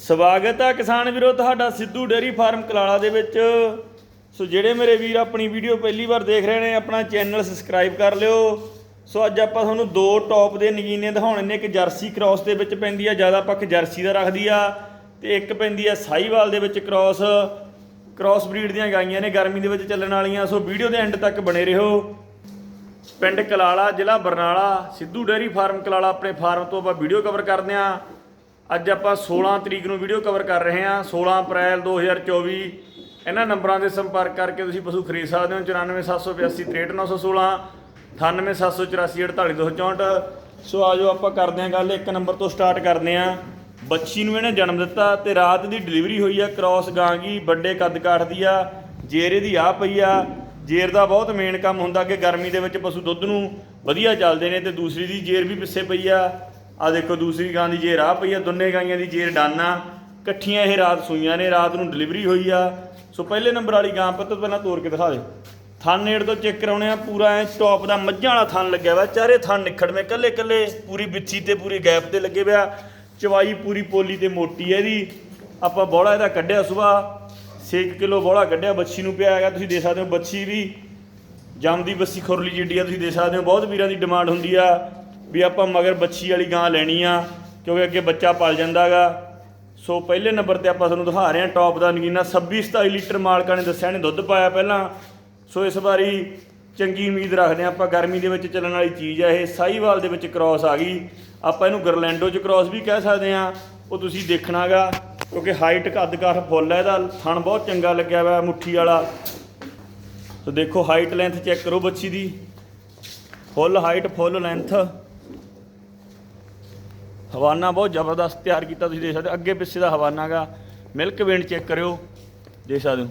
ਸਵਾਗਤ ਆ ਕਿਸਾਨ ਵੀਰੋ, ਤੁਹਾਡਾ ਸਿੱਧੂ ਡੇਅਰੀ ਫਾਰਮ ਕਲਾਲਾ ਦੇ ਵਿੱਚ। ਸੋ ਜਿਹੜੇ ਮੇਰੇ ਵੀਰ ਆਪਣੀ ਵੀਡੀਓ ਪਹਿਲੀ ਵਾਰ ਦੇਖ ਰਹੇ ਨੇ, ਆਪਣਾ ਚੈਨਲ ਸਬਸਕ੍ਰਾਈਬ ਕਰ ਲਿਓ। ਸੋ ਅੱਜ ਆਪਾਂ ਤੁਹਾਨੂੰ ਦੋ ਟੌਪ ਦੇ ਨਗੀਨੇ ਦਿਖਾਉਣੇ ਨੇ, ਇੱਕ ਜਰਸੀ ਕ੍ਰਾਸ ਦੇ ਵਿੱਚ ਪੈਂਦੀ ਆ, ਜ਼ਿਆਦਾ ਪੱਖ ਜਰਸੀ ਦਾ ਰੱਖਦੀ ਆ, ਤੇ ਇੱਕ ਪੈਂਦੀ ਆ ਸਾਈਵਾਲ ਦੇ ਵਿੱਚ ਕ੍ਰਾਸ। ਕ੍ਰਾਸ ਬਰੀਡ ਦੀਆਂ ਗਾਈਆਂ ਨੇ ਗਰਮੀ ਦੇ ਵਿੱਚ ਚੱਲਣ ਵਾਲੀਆਂ, ਸੋ ਵੀਡੀਓ ਦੇ ਐਂਡ ਤੱਕ ਬਣੇ ਰਹੋ। ਪਿੰਡ ਕਲਾਲਾ, ਜ਼ਿਲ੍ਹਾ ਬਰਨਾਲਾ, ਸਿੱਧੂ ਡੇਅਰੀ ਫਾਰਮ ਕਲਾਲਾ, ਆਪਣੇ ਫਾਰਮ ਤੋਂ ਆਪਾਂ ਵੀਡੀਓ ਕਵਰ ਕਰਦੇ ਹਾਂ ਅੱਜ ਆਪਾਂ 16 ਤਰੀਕ ਨੂੰ ਵੀਡੀਓ ਕਵਰ ਕਰ ਰਹੇ ਹਾਂ 16 ਅਪ੍ਰੈਲ 2024 ਇਹਨਾਂ ਨੰਬਰਾਂ ਦੇ ਸੰਪਰਕ ਕਰਕੇ ਤੁਸੀਂ ਪਸ਼ੂ ਖਰੀਦ ਸਕਦੇ ਹੋ 94782 63716 98784 ਸੋ ਆਜੋ ਆਪਾਂ ਕਰਦੇ ਹਾਂ ਗੱਲ, ਇੱਕ ਨੰਬਰ ਤੋਂ ਸਟਾਰਟ ਕਰਦੇ ਹਾਂ। ਬੱਚੀ ਨੂੰ ਇਹਨੇ ਜਨਮ ਦਿੱਤਾ ਤੇ ਰਾਤ ਦੀ ਡਿਲੀਵਰੀ ਹੋਈ ਆ ਕ੍ਰਾਸ ਗਾਂਗੀ, ਵੱਡੇ ਕੱਦ ਕਾਠ ਦੀ ਆ, ਜੇਰੇ ਦੀ ਆ ਪਈ ਆ। ਜੇਰ ਦਾ ਬਹੁਤ ਮੇਨ ਕੰਮ ਹੁੰਦਾ ਕਿ ਗਰਮੀ ਦੇ ਵਿੱਚ ਪਸ਼ੂ ਦੁੱਧ ਨੂੰ ਵਧੀਆ ਚੱਲਦੇ ਨੇ ਤੇ ਦੂਸਰੀ ਦੀ ਜੇਰ ਵੀ ਪਿੱਛੇ ਪਈ ਆ। ਆ ਦੇਖੋ ਦੂਸਰੀ ਗਾਂ ਦੀ ਜੇ ਰਾਹ ਪਈ ਆ, ਦੋਨੇ ਗਾਈਆਂ ਦੀ ਜੇਰ ਡਾਨਾ। ਇਕੱਠੀਆਂ ਇਹ ਰਾਤ ਸੂਈਆਂ ਨੇ, ਰਾਤ ਨੂੰ ਡਿਲੀਵਰੀ ਹੋਈ ਆ। ਸੋ ਪਹਿਲੇ ਨੰਬਰ ਵਾਲੀ ਗਾਂ ਪੁੱਤ ਪਹਿਲਾਂ ਤੋੜ ਕੇ ਦਿਖਾ ਦੇ। ਥਣ ਨੇੜ ਤੋਂ ਚੈੱਕ ਕਰਾਉਣੇ ਆ, ਪੂਰਾ ਐ ਟੌਪ ਦਾ ਮੱਝਾਂ ਵਾਲਾ ਥਣ ਲੱਗਿਆ ਵਾ, ਚਾਰੇ ਥਣ ਨਿਖੜਵੇਂ ਕੱਲੇ ਕੱਲੇ ਪੂਰੀ ਬਿੱਛੀ ਤੇ ਪੂਰੀ ਗੈਪ ਤੇ ਲੱਗੇ ਪਿਆ। ਚਵਾਈ ਪੂਰੀ ਪੋਲੀ ਤੇ ਮੋਟੀ ਐ ਇਹਦੀ। ਆਪਾਂ ਬੋਲਾ ਇਹਦਾ ਕੱਢਿਆ ਸਵੇਰ 6 ਕਿਲੋ ਬੋਲਾ ਕੱਢਿਆ ਬੱਚੀ ਨੂੰ ਪਿਆ ਹੈਗਾ, ਤੁਸੀਂ ਦੇ ਸਕਦੇ ਹੋ ਬੱਚੀ ਵੀ। ਜੰਮਦੀ ਬੱਸੀ ਖੁਰਲੀ ਜਿੱਡੀ ਆ, ਤੁਸੀਂ ਦੇ ਸਕਦੇ ਹੋ, ਬਹੁਤ ਵੀਰਾਂ ਦੀ ਡਿਮਾਂਡ ਹੁੰਦੀ ਆ। ਵੀ ਆਪਾਂ ਮਗਰ ਬੱਚੀ ਵਾਲੀ ਗਾਂ ਲੈਣੀ ਆ, ਕਿਉਂਕਿ ਅੱਗੇ ਬੱਚਾ ਪਲ ਜਾਂਦਾਗਾ ਸੋ ਪਹਿਲੇ ਨੰਬਰ ਤੇ ਆਪਾਂ ਤੁਹਾਨੂੰ ਦਿਖਾ ਰਹੇ ਹਾਂ ਟੌਪ ਦਾ ਨਗੀਨਾ। 26 27 ਲੀਟਰ ਮਾਲਕਾਂ ਨੇ ਦੱਸਿਆ ਨੇ ਦੁੱਧ ਪਾਇਆ ਪਹਿਲਾਂ। ਸੋ ਇਸ ਵਾਰੀ ਚੰਗੀ ਉਮੀਦ ਰੱਖਦੇ ਹਾਂ ਆਪਾਂ ਗਰਮੀ ਦੇ ਵਿੱਚ ਚੱਲਣ ਵਾਲੀ ਚੀਜ਼ ਆ ਇਹ। ਸਾਈਵਾਲ ਦੇ ਵਿੱਚ ਕ੍ਰਾਸ ਆ ਗਈ। ਆਪਾਂ ਇਹਨੂੰ ਗਰਲੈਂਡੋ ਚ ਕ੍ਰਾਸ ਵੀ ਕਹਿ ਸਕਦੇ ਆ ਉਹ ਤੁਸੀਂ ਦੇਖਣਾਗਾ ਕਿਉਂਕਿ ਹਾਈਟ ਕੱਦ ਕਾਠ ਫੁੱਲ ਹੈ ਇਹਦਾ। ਥਣ ਬਹੁਤ ਚੰਗਾ ਲੱਗਿਆ ਹੋਇਆ ਮੁੱਠੀ ਵਾਲਾ। ਸੋ ਦੇਖੋ ਹਾਈਟ ਲੈਂਥ ਚੈੱਕ ਕਰੋ ਬੱਚੀ ਦੀ। ਫੁੱਲ ਹਾਈਟ, ਫੁੱਲ ਲੈਂਥ। ਹਵਾਨਾ ਬਹੁਤ ਜ਼ਬਰਦਸਤ ਤਿਆਰ ਕੀਤਾ ਤੁਸੀਂ ਦੇਖ ਸਕਦੇ ਹੋ। ਅੱਗੇ ਪਿੱਛੇ ਦਾ ਹਵਾਨਾਗਾ ਮਿਲਕ ਵੇਨ ਚੈੱਕ ਕਰਿਓ। ਦੇਖ ਸਕਦੇ ਹੋ।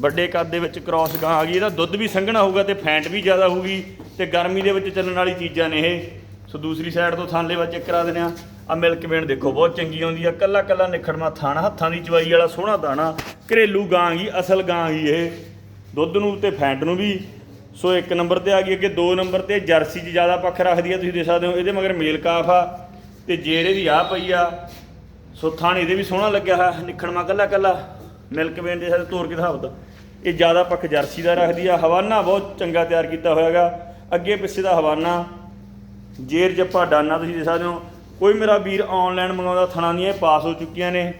ਵੱਡੇ ਕੱਦ ਦੇ ਵਿੱਚ ਕ੍ਰਾਸ ਗਾਂ ਆ ਗਈ। ਇਹਦਾ ਦੁੱਧ ਵੀ ਸੰਘਣਾ ਹੋਊਗਾ ਤੇ ਫੈਂਟ ਵੀ ਜ਼ਿਆਦਾ ਹੋਊਗੀ ਤੇ ਗਰਮੀ ਦੇ ਵਿੱਚ ਚੱਲਣ ਵਾਲੀ ਚੀਜ਼ਾਂ ਨੇ ਇਹ। ਸੋ ਦੂਸਰੀ ਸਾਈਡ ਤੋਂ ਥਾਂਲੇ ਵਿੱਚ ਚੈੱਕ ਕਰਾ ਦਿੰਦੇ ਆ ਆ ਮਿਲਕ ਵੇਨ ਦੇਖੋ, ਬਹੁਤ ਚੰਗੀ ਆਉਂਦੀ ਆ। ਕੱਲਾ ਕੱਲਾ ਨਿਖੜਮਾ ਥਾਣਾ, ਹੱਥਾਂ ਦੀ ਚਵਾਈ ਵਾਲਾ ਸੋਹਣਾ ਦਾਣਾ। ਘਰੇਲੂ ਗਾਂ ਗਈ, ਅਸਲ ਗਾਂ ਗਈ ਇਹ। ਦੁੱਧ ਨੂੰ ਤੇ ਫੈਂਟ ਨੂੰ ਵੀ ਸੋ ਇੱਕ ਨੰਬਰ ਤੇ ਆ ਗਈ, ਅੱਗੇ ਦੋ ਨੰਬਰ ਤੇ ਜਰਸੀ 'ਚ ਜ਼ਿਆਦਾ ਪੱਖ ਰੱਖਦੀ ਆ, ਤੁਸੀਂ ਦੇਖ ਸਕਦੇ ਹੋ, ਇਹਦੇ ਮਗਰ ਮੇਲ ਕਾਫ ਆ ਤੇ ਜੇਰੇ ਦੀ ਆ ਪਈ ਆ। ਸੋ ਥਾਣ ਇਹਦੇ ਵੀ ਸੋਹਣਾ ਲੱਗਿਆ ਹੋਇਆ, ਨਿਖੜਮਾ ਕੱਲਾ ਕੱਲਾ ਮਿਲਕ ਵੇਨ ਦੇ ਸਾਰੇ ਤੋਰ ਕੇ ਦਿਖਾਵਦਾ ਇਹ ਜ਼ਿਆਦਾ ਪੱਖ ਜਰਸੀ ਦਾ ਰੱਖਦੀ ਆ, ਹਵਾਨਾ ਬਹੁਤ ਚੰਗਾ ਤਿਆਰ ਕੀਤਾ ਹੋਇਆਗਾ ਅੱਗੇ ਪਿੱਛੇ ਦਾ ਹਵਾਨਾ, ਜੇਰ ਜੱਪਾ ਡਾਨਾ, ਤੁਸੀਂ ਦੇਖ ਸਕਦੇ ਹੋ, ਕੋਈ ਮੇਰਾ ਵੀਰ ਆਨਲਾਈਨ ਮੰਗਾਉਂਦਾ, ਥਣਾ ਦੀਆਂ ਇਹ ਪਾਸ ਹੋ ਚੁੱਕੀਆਂ ਨੇ।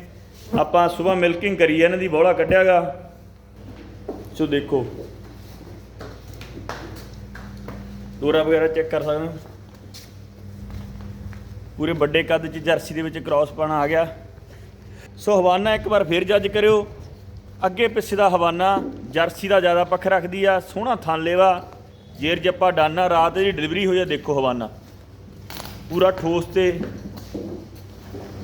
ਆਪਾਂ ਸਵੇਰ ਮਿਲਕਿੰਗ ਕਰੀ ਇਹਨਾਂ ਦੀ ਬੋਲਾ ਕੱਢਿਆਗਾ ਸੋ ਦੇਖੋ ਦੋਰਾ ਵਗੈਰਾ ਚੈੱਕ ਕਰ ਸਕਦੇ ਹੋ। ਪੂਰੇ ਵੱਡੇ ਕੱਦ 'ਚ ਜਰਸੀ ਦੇ ਵਿੱਚ ਕ੍ਰਾਸ ਪਾਣਾ ਆ ਗਿਆ। ਸੋ ਹਵਾਨਾ ਇੱਕ ਵਾਰ ਫੇਰ ਜੱਜ ਕਰਿਓ। ਅੱਗੇ ਪਿੱਛੇ ਦਾ ਹਵਾਨਾ ਜਰਸੀ ਦਾ ਜ਼ਿਆਦਾ ਪੱਖ ਰੱਖਦੀ ਆ, ਸੋਹਣਾ ਥਣ ਲੇਵਾ। ਜੇਰ ਜੱਪਾ ਡਾਨਾ, ਰਾਤ ਦੀ ਡਿਲੀਵਰੀ ਹੋਈ ਆ ਦੇਖੋ ਹਵਾਨਾ। ਪੂਰਾ ਠੋਸ ਤੇ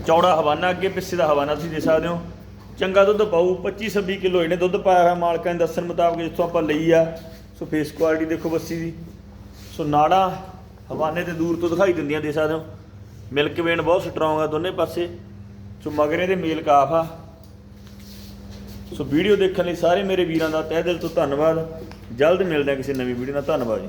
ਚੌੜਾ ਹਵਾਨਾ, ਅੱਗੇ ਪਿੱਛੇ ਦਾ ਹਵਾਨਾ ਤੁਸੀਂ ਦੇ ਸਕਦੇ ਹੋ। ਚੰਗਾ ਦੁੱਧ ਪਾਊ 25 26 ਕਿਲੋ ਇਹਨੇ ਦੁੱਧ ਪਾਇਆ ਹੋਇਆ ਮਾਲਕਾਂ ਦੇ ਦੱਸਣ ਮੁਤਾਬਕ ਜਿੱਥੋਂ ਆਪਾਂ ਲਈ ਆ। ਸੋ ਫੇਸ ਕੁਆਲਿਟੀ ਦੇਖੋ ਬੱਸੀ ਦੀ। ਸੋ ਨਾੜਾਂ ਹਵਾਨੇ ਤੇ ਦੂਰ ਤੋਂ ਦਿਖਾਈ ਦਿੰਦੀਆਂ ਦੇ ਸਕਦੇ ਹੋ ਮਿਲਕ ਵੇਨ ਬਹੁਤ ਸਟਰੋਂਗ ਆ ਦੋਨੇ ਪਾਸੇ। ਸੋ ਮਗਰੇ ਦੇ ਮੇਲ ਕਾਫ ਆ। ਸੋ ਵੀਡੀਓ ਦੇਖਣ ਲਈ ਸਾਰੇ ਮੇਰੇ ਵੀਰਾਂ ਦਾ ਤਹਿ ਦਿਲ ਤੋਂ ਧੰਨਵਾਦ। ਜਲਦ ਮਿਲਦੇ ਹਾਂ ਕਿਸੇ ਨਵੀਂ ਵੀਡੀਓ ਨਾਲ। ਧੰਨਵਾਦ ਜੀ।